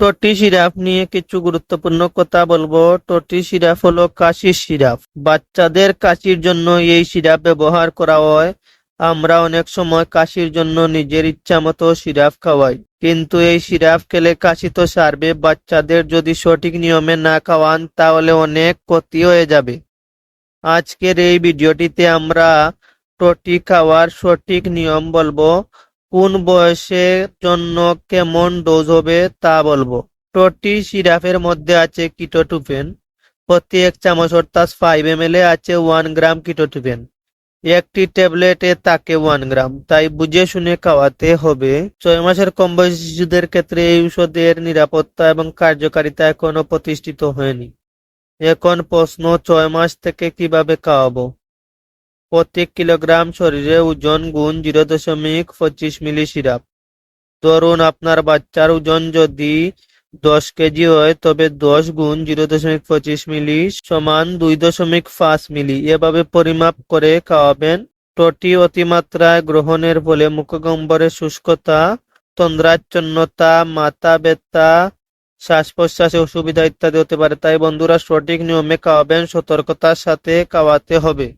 টটি syrup নিয়ে কিছু গুরুত্বপূর্ণ কথা বলব। টটি সিরাপ হলো কাশির সিরাপ। বাচ্চাদের কাশির জন্য এই সিরাপ ব্যবহার করা হয়। আমরা অনেক সময় কাশির জন্য নিজের ইচ্ছা মতো সিরাপ খাওয়াই। কিন্তু এই সিরাপ খেলে কাশি তো সারবে। বাচ্চাদের যদি সঠিক নিয়মে না খাওয়ান, তাহলে অনেক ক্ষতি হয়ে যাবে। আজকের এই ভিডিওটিতে আমরা টটি খাওয়ার সঠিক নিয়ম বলব। কোন বয়সের জন্য কেমন ডোজ হবে তা বলব। টটি সিরাপের মধ্যে আছে কিটোটুফেন প্রতি এক চামচ অর্থাৎ ফাইভ এম এ আছে ওয়ান গ্রাম কিটোটুফেন একটি ট্যাবলেটে তাকে ওয়ান গ্রাম তাই বুঝে শুনে খাওয়াতে হবে। ছয় মাসের কম বয়সী শিশুদের ক্ষেত্রে এই ঔষধের নিরাপত্তা এবং কার্যকারিতা এখনও প্রতিষ্ঠিত হয়নি। এখন প্রশ্ন, ছয় মাস থেকে কীভাবে খাওয়াবো? প্রতি কিলোগ্রাম শরীরে ওজন গুণ জিরো দশমিক পঁচিশ মিলি সিরাপ ধরুন আপনার বাচ্চার ওজন যদি দশ কেজি হয়, তবে দশ গুণ জিরো দশমিক পঁচিশ মিলি সমান দুই দশমিক পাঁচ মিলি। এভাবে পরিমাপ করে খাওয়াবেন। টটি অতিমাত্রায় গ্রহণের ফলে মুখগম্বরের শুষ্কতা, তন্দ্রাচ্ছন্নতা, মাথা ব্যথা শ্বাস প্রশ্বাসে অসুবিধা ইত্যাদি হতে পারে। তাই বন্ধুরা সঠিক নিয়মে খাওয়াবেন, সতর্কতার সাথে খাওয়াতে হবে।